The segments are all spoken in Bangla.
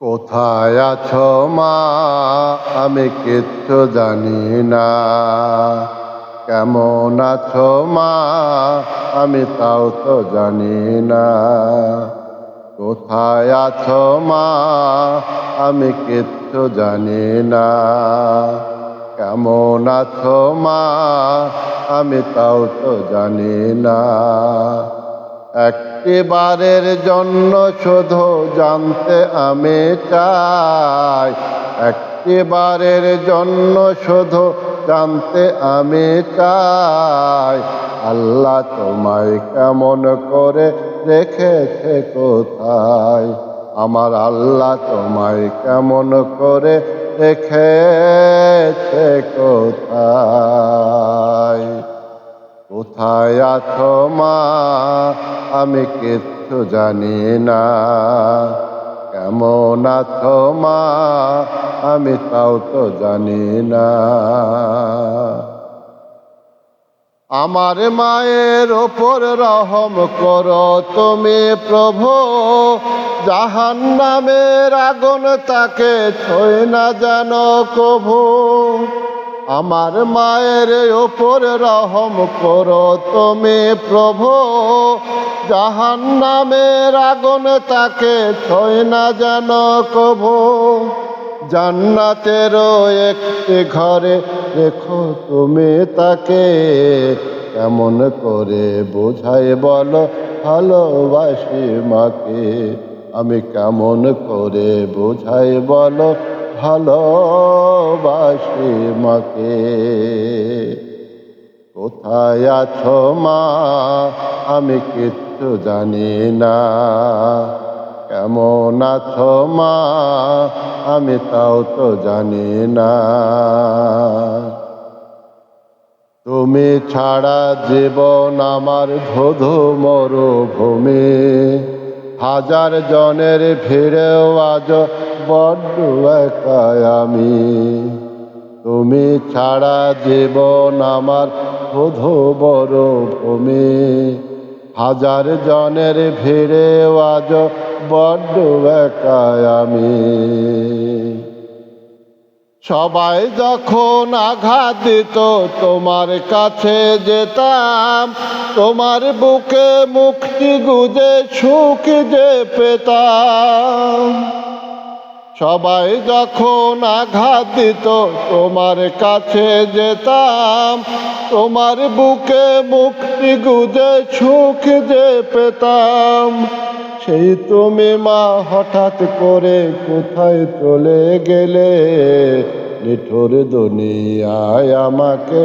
কোথায় আছো মা? আমি কিচ্ছু জানি না। কেমন আছো মা? আমি তাও তো জানি না। কোথায় আছো মা? আমি কিচ্ছু জানি না। কেমন আছো মা? আমি তাও তো জানি না। একটি বারের জন্য শুধু জানতে আমি চাই। একটি বারের জন্য শুধু জানতে আমি চাই। আল্লাহ তোমায় কেমন করে রেখেছে কোথায়? আমার আল্লাহ তোমায় কেমন করে রেখেছে কোথায়? কোথায় আছো মা? আমি কিচ্ছু জানি না। কেমন আছো মা? আমি তাও তো জানি না। আমার মায়ের ওপর রহম করো তুমি প্রভু। জাহান নামের আগুন তাকে ছয় না যেন কভু। আমার মায়ের ওপর রহম করো তুমি প্রভু। জাহান নামের আগুন তাকে ছয় না যেন কভু জান্নাতেরও একটি ঘরে রেখো তুমি তাকে। কেমন করে বোঝাই বলো ভালোবাসি মাকে। আমি কেমন করে বোঝাই বলো ভালোবাসি মাকে। কোথায় আছো মা? আমি কিচ্ছু জানি না। কেমন আছো মা? আমি তাও তো জানি না। তুমি ছাড়া জীবন আমার ধধু মরুভূমি। হাজার জনের ভিড়েও আজ বড্ড একাই আমি তুমি ছাড়া জীবন আমার ধধু বড় ভূমি হাজার জনের ভিড়ে আজ বড্ড একাই আমি সবাই যখন আঘাত দিত তোমার কাছে যেতাম, তোমার বুকে মুক্তি গুজে সুখ যে পেতাম। সবাই যখন আঘাত দিত তোমার কাছে যেতাম, তোমার বুকে মুক্তি গুজে, সুখ যে পেতাম। সেই তুমি মা, হঠাৎ করে কোথায় চলে গেলে? নিঠুর দুনিয়ায় আমাকে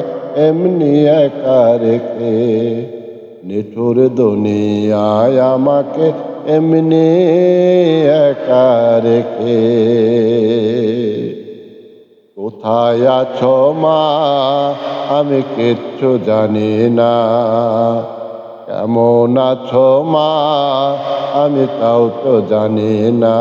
এমনি একা রেখে। নিঠুর দুনিয়ায় আমাকে এমনি একা রেখে কোথায় আছো মা? আমি কিচ্ছু জানি না। কেমন আছো মা? আমি তাও তো জানি না।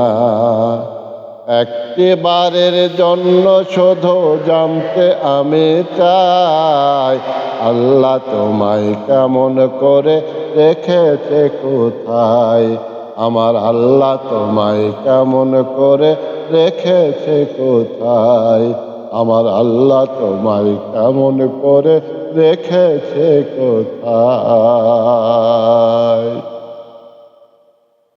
একটি বারের জন্য শুধু জানতে আমি চাই, আল্লাহ তোমায় কেমন করে রেখেছে কোথায়? আমার আল্লাহ তোমায় কেমন করে রেখেছে কোথায়? আমার আল্লাহ তোমায় কেমন করে রেখেছে কোথায়?